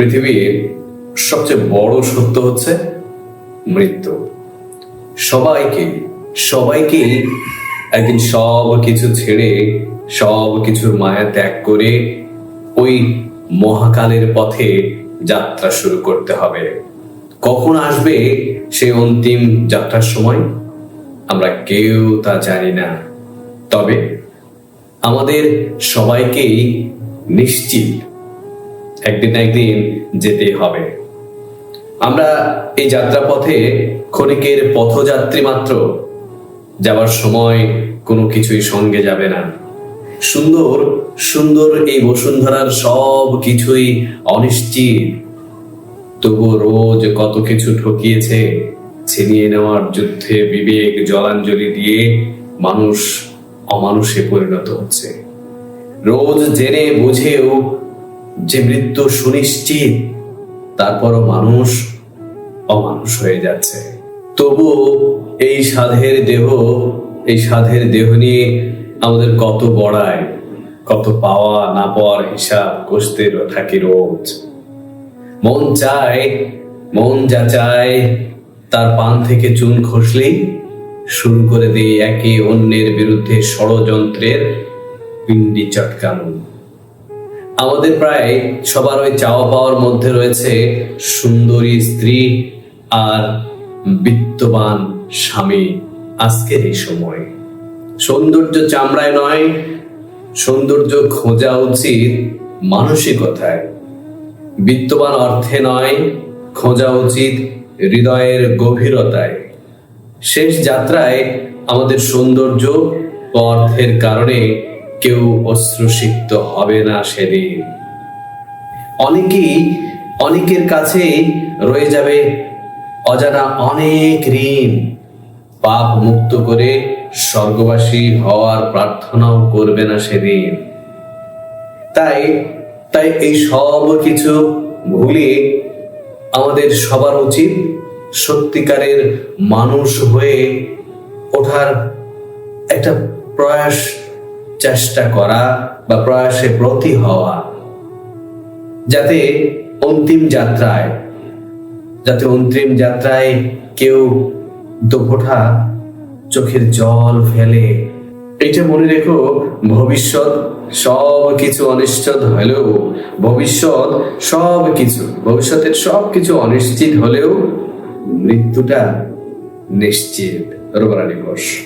পৃথিবীর সবচেয়ে বড় সত্য হচ্ছে মৃত্যু। সবাইকে সবাইকে একদিন সব কিছু ছেড়ে, সব কিছুর মায়া ত্যাগ করে ওই মহাকালের পথে যাত্রা শুরু করতে হবে। কখন আসবে সেই অন্তিম যাত্রার সময়? আমরা কেউ তা জানি না। তবে আমাদের সবাইকেই নিশ্চিত একদিন না একদিন যেতেই হবে। আমরা এই যাত্রাপথে ক্ষণিকের পথযাত্রী মাত্র, যাবার সময় কোনো কিছুই সঙ্গে যাবে না। সুন্দর সুন্দর এই বসুন্ধরার সব কিছুই অনিশ্চিত। তবু রোজ কত কিছু ঠকিয়েছে, ছিনিয়ে নেওয়ার যুদ্ধে বিবেক জলাঞ্জলি দিয়ে মানুষ অমানুষে পরিণত হচ্ছে। রোজ জেনে বুঝেও যে মৃত্যু সুনিশ্চিত, তারপরও মানুষ অমানুষ হয়ে যাচ্ছে। তবু এই সাধের দেহ, এই সাধের দেহ নিয়ে আমাদের কত বড়ায় কত পাওয়া না পাওয়ার হিসাব কষতে থাকি রোজ। মন চায়, মন যা চায়, তার পান থেকে চুন খসলেই শুরু করে দিয়ে একে অন্যের বিরুদ্ধে ষড়যন্ত্রের পিণ্ডি চটকানো। আমাদের প্রায় সবার ওই চাওয়া পাওয়ার মধ্যে রয়েছে সুন্দরী স্ত্রী আর বিত্তবান স্বামী আজকের এই সময়। সৌন্দর্য চামড়ায় নয়, সৌন্দর্য খোঁজা উচিত মানসিকতায়। বিত্তবান অর্থে নয়, খোঁজা উচিত হৃদয়ের গভীরতায়। শেষ যাত্রায় আমাদের সৌন্দর্য অর্থের কারণে কেউ অশ্রুসিক্ত হবে না সেদিন। অনেকেই, অনেকের কাছেই রয়ে যাবে অজানা অনেক ঋণ। পাপ মুক্ত করে স্বর্গবাসী হওয়ার প্রার্থনাও করবে না সেদিন। তাই তাই এই সব কিছু ভুলে আমাদের সবার উচিত সত্যিকারের মানুষ হয়ে ওঠার একটা প্রয়াস চেষ্টা করা বা প্রয়াসে ব্রতী হওয়া। যাতে অন্তিম যাত্রায়, যাতে অন্তিম যাত্রায় কেউ দুফোঁটা চোখের জল ফেলে। এটা মনে রেখো, ভবিষ্যৎ সব কিছু অনিশ্চিত হলেও, ভবিষ্যৎ সব কিছু ভবিষ্যতের সব কিছু অনিশ্চিত হলেও মৃত্যুটা নিশ্চিত রোবরা দিবস